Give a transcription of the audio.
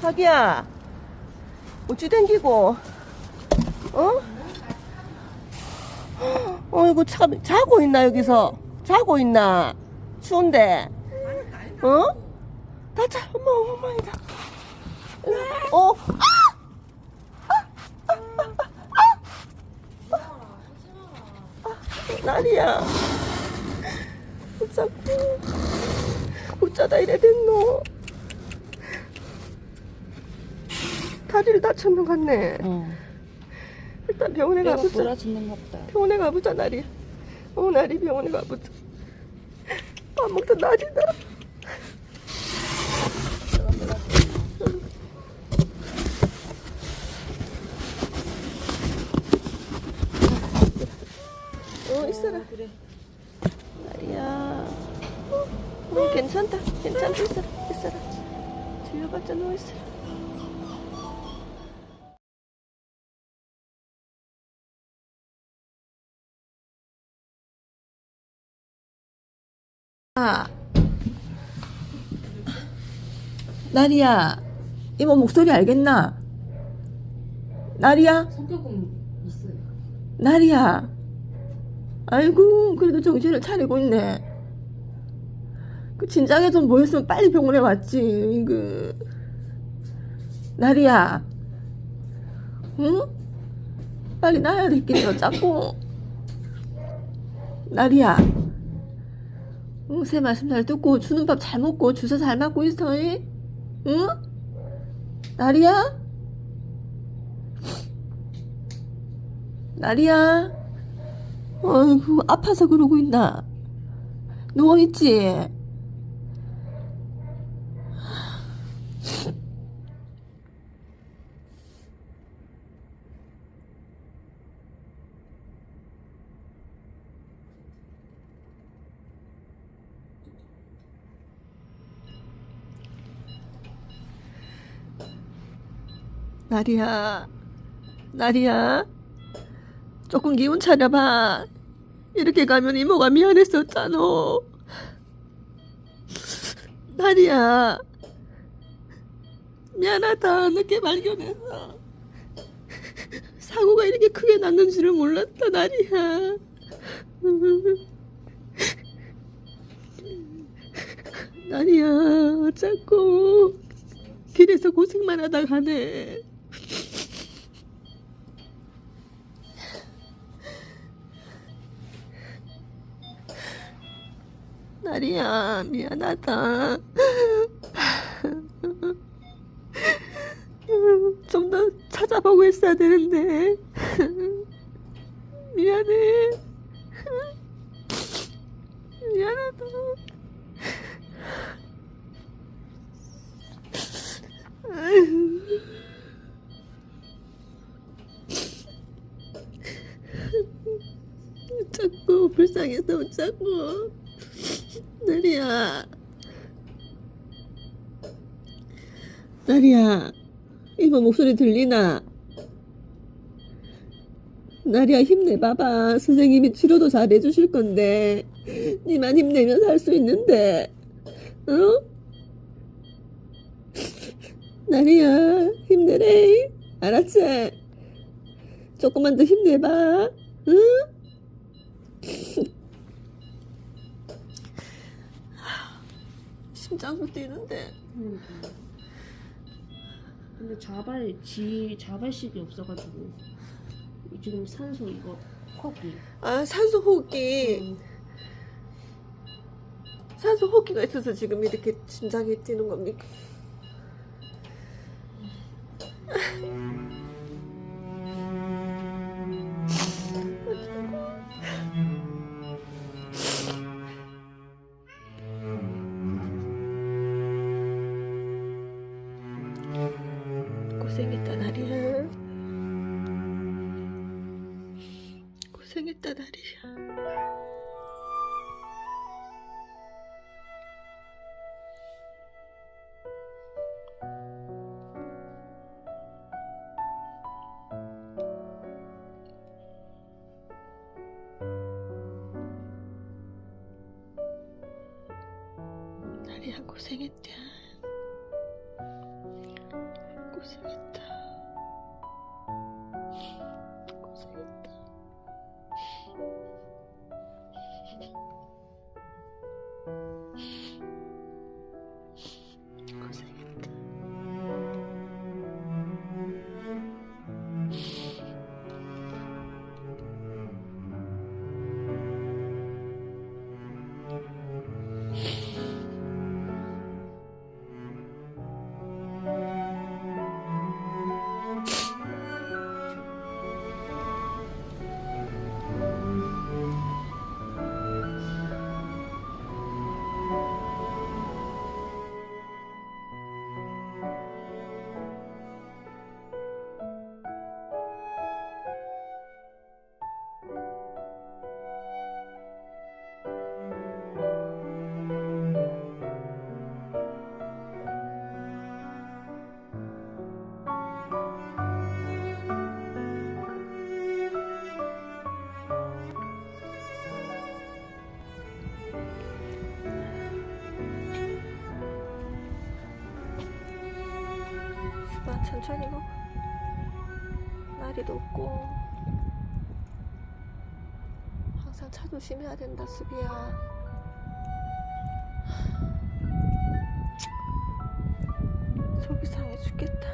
자기야, 어찌 댕기고, 어? 어이구, 참, 자고 있나, 여기서? 자고 있나? 추운데? 어? 다 자, 어머, 어머니다. 어? 나리야. 어쩌고, 어쩌다 이래 됐노? 다리를 다쳤는 것 같네. 어. 일단 병원에 뼈가 가보자. 부러지는가 보다. 병원에 가보자, 나리. 어, 나리 병원에 가보자. 밥 먹던 날이다. 어, 있어라. 그래. 나리야. 어, 어, 괜찮다. 괜찮다. 있어라. 있어라. 질려봤자 누워있어라. 아. 나리야. 이모 목소리 알겠나? 나리야? 성격은 있어요. 나리야. 아이고, 그래도 정신을 차리고 있네. 그 진작에 좀 보였으면 빨리 병원에 왔지. 그 나리야. 응? 빨리 나야 될 길이 어쩌고. 나리야. 응, 새 말씀 잘 듣고 주는 밥 잘 먹고 주사 잘 맞고 있어. 이? 응? 나리야? 나리야? 어이구, 아파서 그러고 있나? 누워있지? 나리야, 나리야, 조금 기운 차려봐. 이렇게 가면 이모가 미안했었잖아. 나리야, 미안하다. 늦게 발견해서. 사고가 이렇게 크게 났는 줄을 몰랐다, 나리야. 나리야, 어쩌고. 길에서 고생만 하다 가네. 나리야, 미안하다. 좀 더 찾아보고 있어야 되는데. 미안해. 미안하다. 자꾸 불쌍해서 자꾸 나리야 나리야 이모 목소리 들리나 나리야 힘내봐봐 선생님이 치료도 잘 해주실 건데 니만 힘내면 살 수 있는데 어? 나리야 힘내래 알았지? 조금만 더 힘내봐 응? 심장도 뛰는데 근데 자발 지 자발식이 없어가지고 지금 산소 이거 코기. 아 산소 호흡기 산소 호흡기가 있어서 지금 이렇게 심장이 뛰는 겁니까? 고생했다 음. 나리야 고생했다 나리야 나리야 고생했다. 천천히 먹어. 날이 높고 항상 차 조심해야 된다, 수비야. 속이 상해 죽겠다.